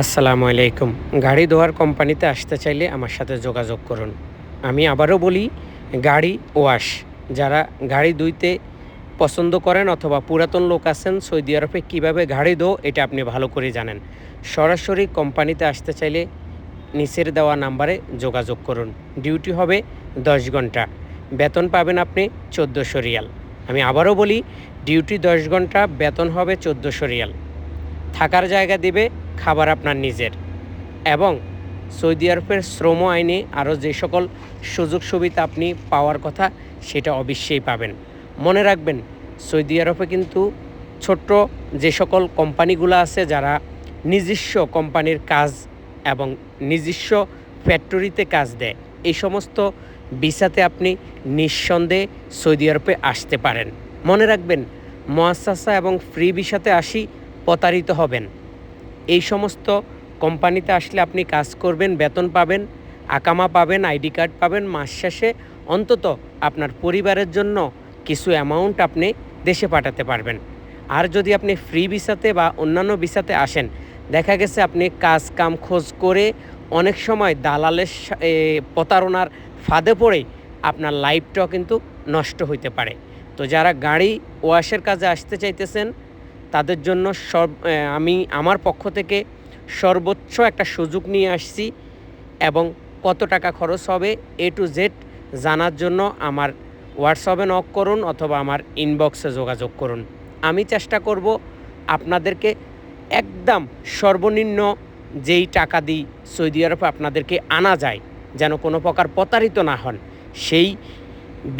আসসালামু আলাইকুম। গাড়ি ধোয়ার কোম্পানিতে আসতে চাইলে আমার সাথে যোগাযোগ করুন। আমি আবারও বলি, গাড়ি ওয়াশ। যারা গাড়ি ধুইতে পছন্দ করেন অথবা পুরাতন লোক আছেন, সৌদি আরবে কীভাবে গাড়ি ধো এটা আপনি ভালো করে জানেন। সরাসরি কোম্পানিতে আসতে চাইলে নিচের দেওয়া নাম্বারে যোগাযোগ করুন। ডিউটি হবে দশ ঘণ্টা। বেতন পাবেন আপনি চোদ্দোশো রিয়াল। আমি আবারও বলি, ডিউটি দশ ঘণ্টা, বেতন হবে চোদ্দোশো রিয়াল। থাকার জায়গা দিবে খাবার আপনার নিজের। এবং সৌদি আরবের শ্রম আইনে আরও যে সকল সুযোগ সুবিধা আপনি পাওয়ার কথা, সেটা অবশ্যই পাবেন। মনে রাখবেন, সৌদি আরবে কিন্তু ছোট্ট যে সকল কোম্পানিগুলো আছে, যারা নিজস্ব কোম্পানির কাজ এবং নিজস্ব ফ্যাক্টরিতে কাজ দেয়, এই সমস্ত ভিসাতে আপনি নিঃসন্দেহে সৌদি আরবে আসতে পারেন। মনে রাখবেন মোয়াসাসা এবং ফ্রি ভিসাতে আসি প্রতারিত হবেন। এই সমস্ত কোম্পানিতে আসলে আপনি কাজ করবেন, বেতন পাবেন, আকামা পাবেন, আইডি কার্ড পাবেন, মাস শেষে অন্তত আপনার পরিবারের জন্য কিছু অ্যামাউন্ট আপনি দেশে পাঠাতে পারবেন। আর যদি আপনি ফ্রি ভিসাতে বা অন্যান্য ভিসাতে আসেন, দেখা গেছে আপনি কাজ, কাম, খোঁজ করে অনেক সময় দালালের প্রতারণার ফাঁদে পড়ে আপনার লাইফটাও কিন্তু নষ্ট হইতে পারে। তো যারা গাড়ি ওয়াশের কাজে আসতে চাইতেছেন তাদের জন্য সব আমি আমার পক্ষ থেকে সর্বোচ্চ একটা সুযোগ নিয়ে আসছি এবং কত টাকা খরচ হবে এ টু জেড জানার জন্য আমার হোয়াটসঅ্যাপে নক করুন অথবা আমার ইনবক্সে যোগাযোগ করুন। আমি চেষ্টা করব আপনাদেরকে একদম সর্বনিম্ন যেই টাকা দিই সৌদি আরবে আপনাদেরকে আনা যায়, যেন কোনো প্রকার প্রতারিত না হন। সেই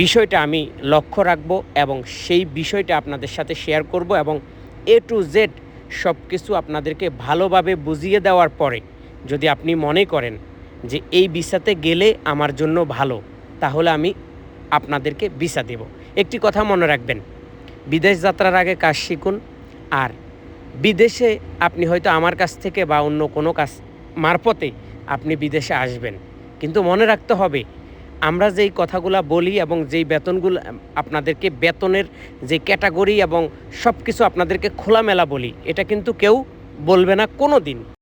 বিষয়টা আমি লক্ষ্য রাখব এবং সেই বিষয়টা আপনাদের সাথে শেয়ার করব এবং এ টু জেড সব কিছু আপনাদেরকে ভালোভাবে বুঝিয়ে দেওয়ার পরে যদি আপনি মনে করেন যে এই ভিসাতে গেলে আমার জন্য ভালো, তাহলে আমি আপনাদেরকে ভিসা দেব। একটি কথা মনে রাখবেন, বিদেশ যাত্রার আগে কাজ শিখুন, আর বিদেশে আপনি হয়তো আমার কাছ থেকে বা অন্য কোনো কাজ মারফতে আপনি বিদেশে আসবেন। কিন্তু মনে রাখতে হবে আমরা যেই কথাগুলো বলি এবং যেই বেতনগুলো, আপনাদেরকে বেতনের যে ক্যাটাগরি এবং সব কিছু আপনাদেরকে খোলামেলা বলি, এটা কিন্তু কেউ বলবে না কোনো দিন